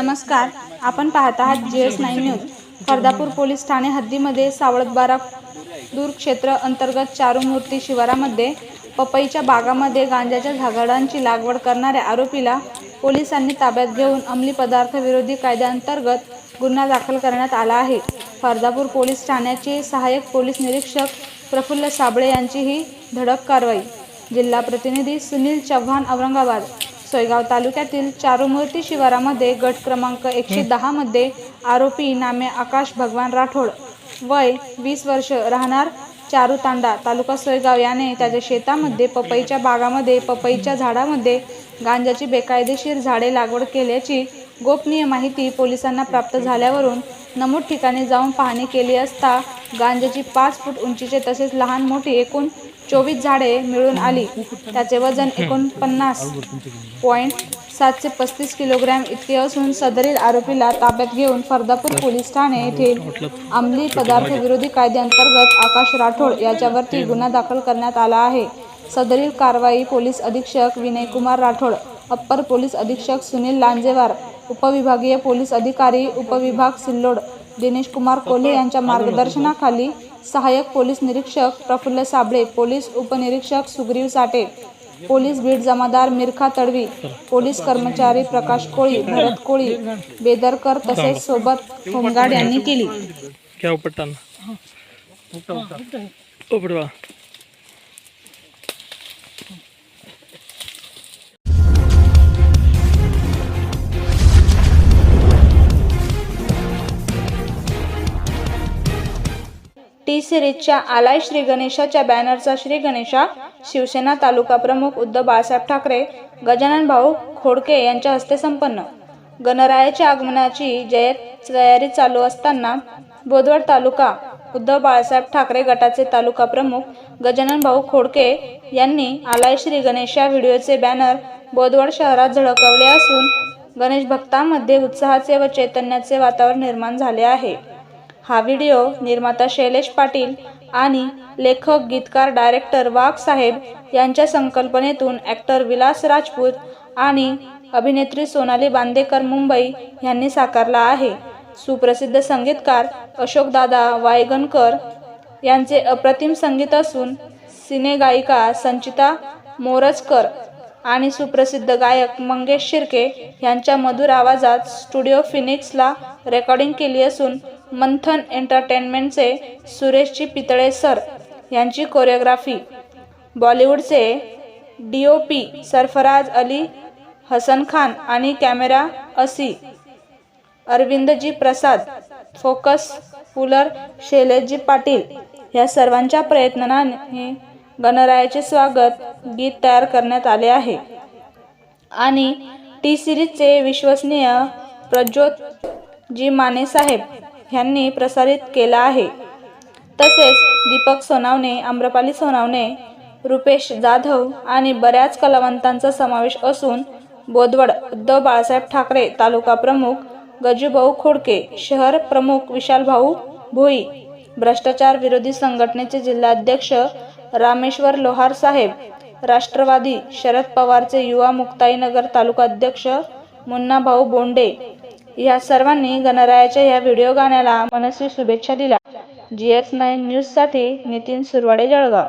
नमस्कार आपण पाहत आहात G S nine news. Fardapur police Thane हद्दीमध्ये सावळतबारा दूर क्षेत्र अंतर्गत चारुमूर्ती शिवारामध्ये पपईच्या बागामध्ये गांजाच्या झाडांची लागवड करणाऱ्या आरोपीला पोलिसांनी ताब्यात घेऊन अंमली पदार्थ विरोधी कायद्याअंतर्गत गुन्हा दाखल करण्यात आला आहे. फर्दापूर पोलीस ठाण्याचे सहाय्यक पोलीस निरीक्षक प्रफुल्ल साबळे यांची ही धडक कारवाई. जिल्हा प्रतिनिधी सुनील चव्हाण औरंगाबाद. सोयगाव तालुक्यातील चारुमूर्ती शिवारामध्ये गट क्रमांक एकशे दहामध्ये आरोपी नामे आकाश भगवान राठोड वय वीस वर्ष राहणार चारू तांडा तालुका सोयगाव. याने त्याच्या शेतामध्ये पपईच्या बागामध्ये पपईच्या झाडामध्ये गांजाची बेकायदेशीर झाडे लागवड केल्याची गोपनीय माहिती पोलिसांना प्राप्त झाल्यावरून नमूद ठिकाणी जाऊन पाहणी केली असता गांजाची पाच फूट उंचीचे तसेच लहान मोठी एकूण चोवीस झाडे मिळून आली. त्याचे वजन एकोणपन्नास पॉईंट सातशे पस्तीस किलोग्रॅम इतके असून सदरील आरोपीला ताब्यात घेऊन फर्दापूर पोलीस ठाणे येथील अंमली पदार्थ विरोधी कायद्याअंतर्गत आकाश राठोड याच्यावरती गुन्हा दाखल करण्यात आला आहे. सदरील कारवाई पोलीस अधीक्षक विनयकुमार राठोड अप्पर पोलीस अधीक्षक सुनील लांजेवार उपविभागीय पोलीस अधिकारी उपविभाग सिल्लोड दिनेश कुमार कोल्हे यांच्या मार्गदर्शनाखाली सहाय्यक पोलीस निरीक्षक प्रफुल्ल साबळे पोलीस उपनिरीक्षक सुग्रीव साठे पोलीस बीड जमादार मिरखा तडवी पोलीस कर्मचारी प्रकाश कोळी भरत कोळी बेदरकर तसेच सोबत होमगार्ड यांनी केली. क्या उपटताना उपटवा. टी सिरीजच्या आलाय श्री गणेशाच्या बॅनरचा श्री गणेशा शिवसेना तालुका प्रमुख उद्धव बाळासाहेब ठाकरे गजानन भाऊ खोडके यांच्या हस्ते संपन्न. गणरायाच्या आगमनाची जयत तयारी चालू असताना बोदवड तालुका उद्धव बाळासाहेब ठाकरे गटाचे तालुका प्रमुख गजानन भाऊ खोडके यांनी आलाय श्री गणेशा व्हिडिओचे बॅनर बोदवड शहरात झळकवले असून गणेश भक्तांमध्ये उत्साहाचे व चैतन्याचे वातावरण निर्माण झाले आहे. हा व्हिडिओ निर्माता शैलेश पाटील आणि लेखक गीतकार डायरेक्टर वाघ साहेब यांच्या संकल्पनेतून ॲक्टर विलास राजपूत आणि अभिनेत्री सोनाली बांदेकर मुंबई यांनी साकारला आहे. सुप्रसिद्ध संगीतकार अशोकदादा वायगणकर यांचे अप्रतिम संगीत असून सिनेगायिका संचिता मोरजकर आणि सुप्रसिद्ध गायक मंगेश शिर्के यांच्या मधुर आवाजात स्टुडिओ फिनिक्सला रेकॉर्डिंग केली असून मंथन एंटरटेनमेंटचे सुरेशजी पितळे सर यांची कोरिओग्राफी. बॉलिवूडचे D O P Sarfaraz Ali Hasan Khan आणि कॅमेरा असी. अरविंदजी प्रसाद फोकस पुलर शैलेशजी पाटील या सर्वांच्या प्रयत्नाने गणरायाचे स्वागत गीत तयार करण्यात आले आहे. आणि टी सिरीजचे विश्वसनीय प्रज्योत जी माने साहेब ह्यांनी प्रसारित केला आहे. तसेच दीपक सोनावणे आम्रपाली सोनावणे रुपेश जाधव आणि बऱ्याच कलावंतांचा समावेश असून बोदवड उद्धव बाळासाहेब ठाकरे तालुका प्रमुख गजूभाऊ खोडके शहर प्रमुख विशालभाऊ भोई भ्रष्टाचार विरोधी संघटनेचे जिल्हाध्यक्ष रामेश्वर लोहार साहेब राष्ट्रवादी शरद पवारचे युवा मुक्ताईनगर तालुकाध्यक्ष मुन्नाभाऊ बोंडे या सर्वांनी गणरायाच्या या व्हिडिओ गाण्याला मनस्वी शुभेच्छा दिल्या. जी एस नाईन न्यूजसाठी नितीन सुरवाडे जळगाव.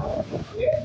Yeah.